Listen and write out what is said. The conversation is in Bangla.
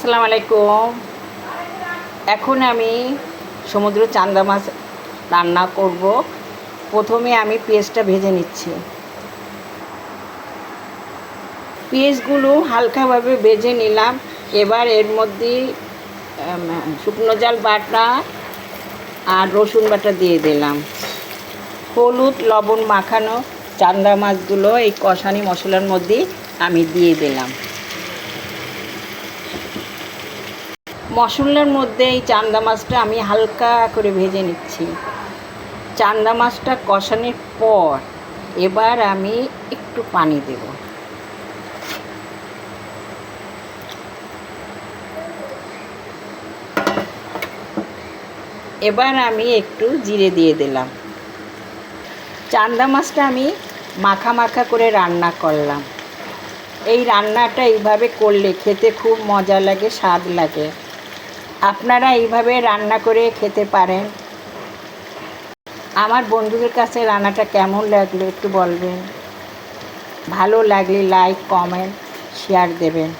আসসালামু আলাইকুম। এখন আমি সমুদ্র চান্দা মাছ রান্না করব। প্রথমে আমি পেঁয়াজটা ভেজে নিচ্ছি। পেঁয়াজগুলো হালকাভাবে ভেজে নিলাম। এবার এর মধ্যে শুকনো জাল বাটা আর রসুন বাটা দিয়ে দিলাম। হলুদ, লবণ মাখানো চান্দা মাছগুলো এই কষানি মশলার মধ্যে আমি দিয়ে দিলাম। মশলার মধ্যে এই চান্দা মাছটা আমি হালকা করে ভেজে নিচ্ছি। চান্দা মাছটা কষানোর পর এবার আমি একটু পানি দেব। এবার আমি একটু জিরে দিয়ে দিলাম। চান্দা মাছটা আমি মাখা মাখা করে রান্না করলাম। এই রান্নাটা এইভাবে করলে খেতে খুব মজা লাগে, স্বাদ লাগে। আপনারা এইভাবে রান্না করে খেতে পারেন। আমার বন্ধুদের কাছে রান্নাটা কেমন লাগল একটু বলবেন। ভালো লাগলে লাইক কমেন্ট শেয়ার দেবেন।